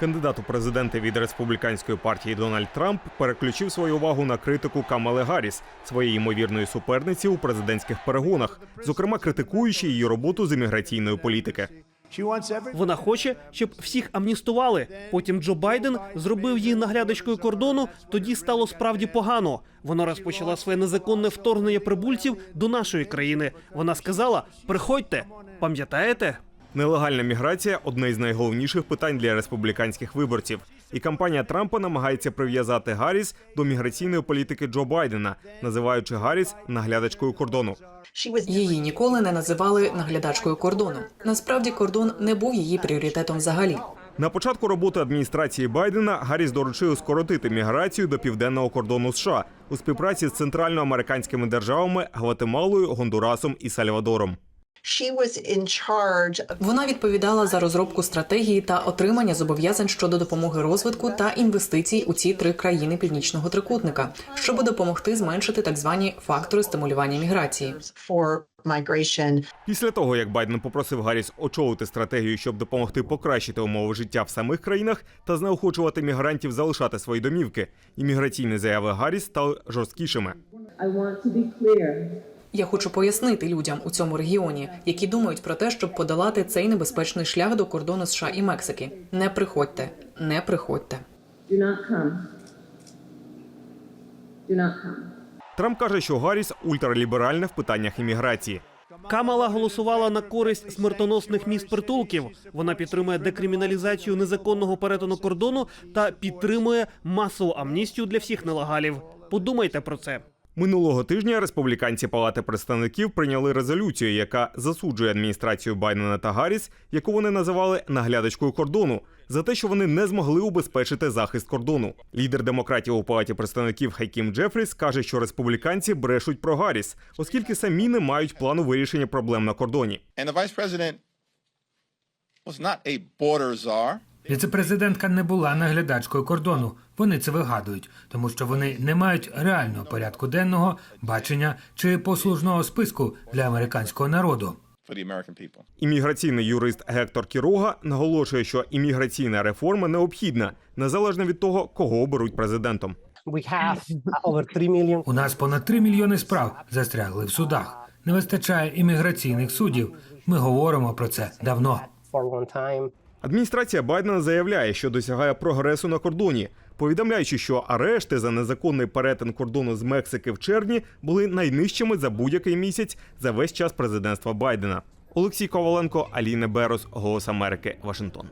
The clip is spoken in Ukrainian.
Кандидат у президенти від республіканської партії Дональд Трамп переключив свою увагу на критику Камали Гарріс, своєї ймовірної суперниці у президентських перегонах, зокрема критикуючи її роботу з імміграційної політики. Вона хоче, щоб всіх амністували. Потім Джо Байден зробив її наглядачкою кордону. Тоді стало справді погано. Вона розпочала своє незаконне вторгнення прибульців до нашої країни. Вона сказала: приходьте, пам'ятаєте? Нелегальна міграція одне із найголовніших питань для республіканських виборців. І кампанія Трампа намагається прив'язати Гарріс до міграційної політики Джо Байдена, називаючи Гарріс наглядачкою кордону. Її ніколи не називали наглядачкою кордону. Насправді кордон не був її пріоритетом взагалі. На початку роботи адміністрації Байдена Гарріс доручив скоротити міграцію до південного кордону США у співпраці з центральноамериканськими державами Гватемалою, Гондурасом і Сальвадором. She was in charge of Вона відповідала за розробку стратегії та отримання зобов'язань щодо допомоги розвитку та інвестицій у ці три країни північного трикутника, щоб допомогти зменшити так звані фактори стимулювання міграції. Після того, як Байден попросив Гарріс очолити стратегію, щоб допомогти покращити умови життя в самих країнах та знеохочувати мігрантів залишати свої домівки, імміграційні заяви Гарріс стали жорсткішими. Я хочу пояснити людям у цьому регіоні, які думають про те, щоб подолати цей небезпечний шлях до кордону США і Мексики. Не приходьте, не приходьте. Do not come. Do not come. Трамп каже, що Гарріс ультраліберальна в питаннях імміграції. Камала голосувала на користь смертоносних міст притулків. Вона підтримує декриміналізацію незаконного перетину кордону та підтримує масову амністію для всіх нелегалів. Подумайте про це. Минулого тижня республіканці Палати представників прийняли резолюцію, яка засуджує адміністрацію Байдена та Гарріс, яку вони називали наглядачкою кордону, за те, що вони не змогли убезпечити захист кордону. Лідер демократів у палаті представників Хайкім Джефріс каже, що республіканці брешуть про Гарріс, оскільки самі не мають плану вирішення проблем на кордоні. And the vice president was not a border czar. Віцепрезидентка не була наглядачкою кордону. Вони це вигадують, тому що вони не мають реального порядку денного, бачення чи послужного списку для американського народу. Імміграційний юрист Гектор Кірога наголошує, що імміграційна реформа необхідна, незалежно від того, кого оберуть президентом. We have over 3 million У нас понад 3 мільйони справ застрягли в судах. Не вистачає імміграційних суддів. Ми говоримо про це давно. Адміністрація Байдена заявляє, що досягає прогресу на кордоні, повідомляючи, що арешти за незаконний перетин кордону з Мексики в червні були найнижчими за будь-який місяць за весь час президентства Байдена. Олексій Коваленко, Аліна Берос, Голос Америки, Вашингтон.